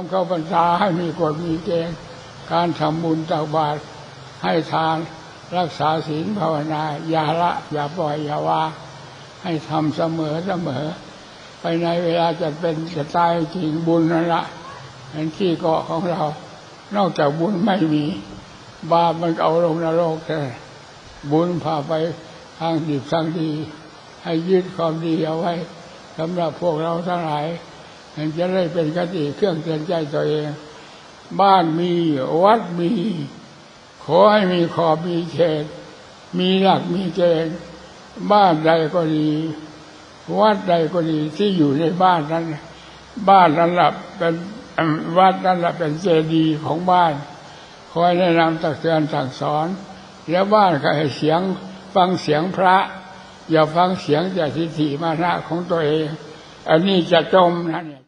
มเข้าพรรษาให้มีกฎมีเกณฑ์การทำบุญตักบาตรให้ทานรักษาศีลภาวนาอย่าละอย่าปล่อยอย่าวาให้ทำเสมอเสมอ ไปในเวลาจะเป็นจะตายจริงบุญนั่นละเป็นที่เกาะของเรา นอกจากบุญไม่มี บาปมันเอาลงนรกแต่บุญพาไปทางดีทางดี ให้ยึดความดีเอาไว้สำหรับพวกเราทั้งหลาย มันจะได้เป็นคติเครื่องเตือนใจตัวเอง บ้านมีวัดมี ขอให้มีขอบมีเขต มีหลักมีเกณฑ์บ้านใดก็ดี วัดใดก็ดีที่อยู่ในบ้านนั้น บ้านนั้นละเป็นวัดนั้นละเป็นเจดีย์ของบ้าน คอยแนะนำตักเตือนสั่งสอน แล้วบ้านก็ให้เสียงฟังเสียงพระ อย่าฟังเสียงจากทิฏฐิมานะของตัวเอง อันนี้จะจมนะเนี่ย